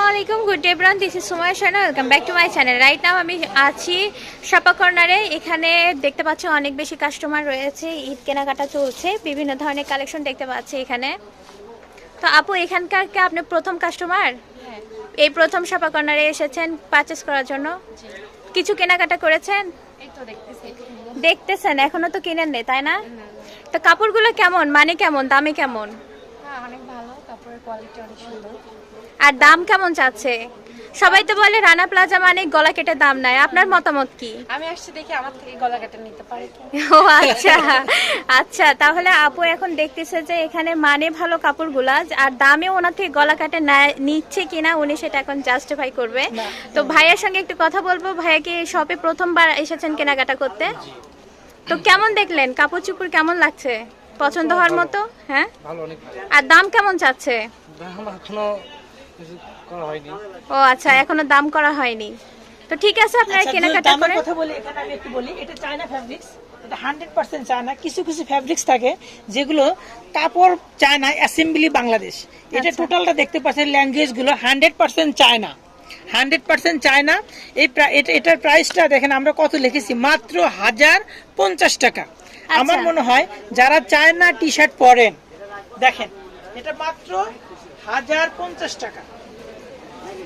আলাইকুম good day bran this is Sumoy Sharma welcome back to my channel right now আমি আছি শাপা কর্নারে এখানে দেখতে পাচ্ছি অনেক বেশি কাস্টমার রয়েছে। ঈদ কেনাকাটা চলছে। বিভিন্ন ধরনের কালেকশন দেখতে পাচ্ছি এখানে। তো আপু এখানকার কি আপনি প্রথম কাস্টমার হ্যাঁ। এই প্রথম শাপা কর্নারে এসেছেন পারচেস করার জন্য? কিছু কেনাকাটা করেছেন? দেখতেছেন এখনও তো কিনেন নেই তাই না। তো কাপড়গুলো কেমন? মানে কেমন? দামে কেমন? কাপড়ের কোয়ালিটি অনেক সুন্দর। আর দাম কেমন চাচ্ছে? সবাই তো বলে রানা প্লাজা মানে গলা কেটে দাম নাই। আপনার মতামত কি? আমি আসছি দেখি আমার থেকে গলা কাটা নিতে পারে ও আচ্ছা। আচ্ছা তাহলে আপু এখন দেখতেছে যে এখানে মানে ভালো কাপড়গুলা আর দামে ওনার থেকে গলা কাটে নিচ্ছে কিনা উনি সেটা এখন জাস্টিফাই করবে। তো ভাইয়ের সঙ্গে একটু কথা বলব। ভাইয়া কি শপে প্রথমবার এসেছেন কেনাকাটা করতে? তো কেমন দেখলেন? কাপড় চুপড় কেমন লাগছে? পছন্দ হওয়ার মতো? হ্যাঁ? ভালো অনেক আর দাম কেমন চাচ্ছে? দাম এখনও কিছু করা হয়নি। ও আচ্ছা এখনও দাম করা হয়নি। তো ঠিক আছে আপনারা আচ্ছা, কেনাকাটা করে কথা বলি এখানে আমি একটু বলি এটা চায়না ফ্যাব্রিক্স এটা হান্ড্রেড পার্সেন্ট চায়না কিছু কিছু ফ্যাব্রিক্স থাকে যেগুলো কাপড় চায়না অ্যাসেম্বলি বাংলাদেশ এটা আচ্ছা। টোটালটা দেখতে পাচ্ছেন ল্যাঙ্গুয়েজগুলো hundred percent China hundred percent China. এই এটার প্রাইসটা দেখেন আমরা কত লিখেছি? মাত্র হাজার পঞ্চাশ টাকা। আমার আচ্ছা। মনে হয় যারা চায় না টি শার্ট পরেন দেখেন এটা মাত্র হাজার পঞ্চাশ টাকা।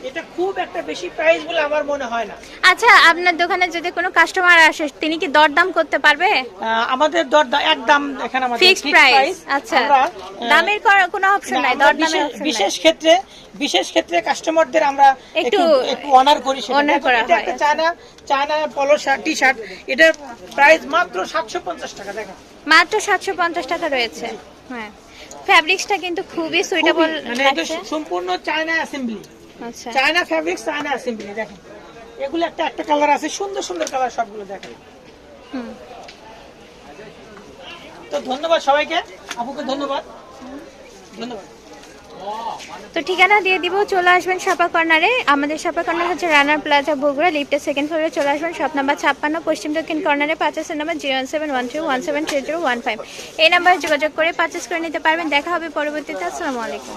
এটা খুব একটা বেশি প্রাইস বলে আমার মনে হয় না। আচ্ছা আপনার দোকানে যদি কোনো কাস্টমার আসে তিনি কি দরদাম করতে পারবে? আমাদের দর দা- একদম এখানে আমাদের ফিক্সড প্রাইস আচ্ছা। দামের কোনো অপশন নাই দরদামের বিশেষ- ক্ষেত্রে বিশেষ ক্ষেত্রে কাস্টমারদের আমরা একটু- একটু অনার করি দেখো, করা হয়, একটা আচ্ছা। China China polo shirt T shirt এটার প্রাইস মাত্র সাতশো পঞ্চাশ টাকা দেখেন। মাত্র সাতশো পঞ্চাশ টাকা রয়েছে। হ্যাঁ। ফ্যাব্রিক্সটা কিন্তু খুবই সুইটেবল মানে এটা সম্পূর্ণ চায়না অ্যাসেম্বলি আচ্ছা। চায়না ফ্যাব্রিক্স চায়না অ্যাসেম্বলি দেখেন। এগুলো একটা একটা কালার আছে সুন্দর সুন্দর কালার সবগুলো দেখেন তো ধন্যবাদ সবাইকে। আপুকে ধন্যবাদ। ধন্যবাদ। তো ঠিকানা দিয়ে দিব চলে আসবেন শাপা কর্নারে। আমাদের শাপা কর্নার হচ্ছে রানার প্লাজা বগুড়া লিফটের সেকেন্ড ফ্লোরে চলে আসবেন। শপ নাম্বার ছাপ্পান্ন পশ্চিম দক্ষিণ কর্নারে পাঁচের number zero seven one three one seven three zero one five. এই নাম্বারে যোগাযোগ করে পারচেস করে নিতে পারবেন। দেখা হবে পরবর্তীতে। আসসালামু আলাইকুম।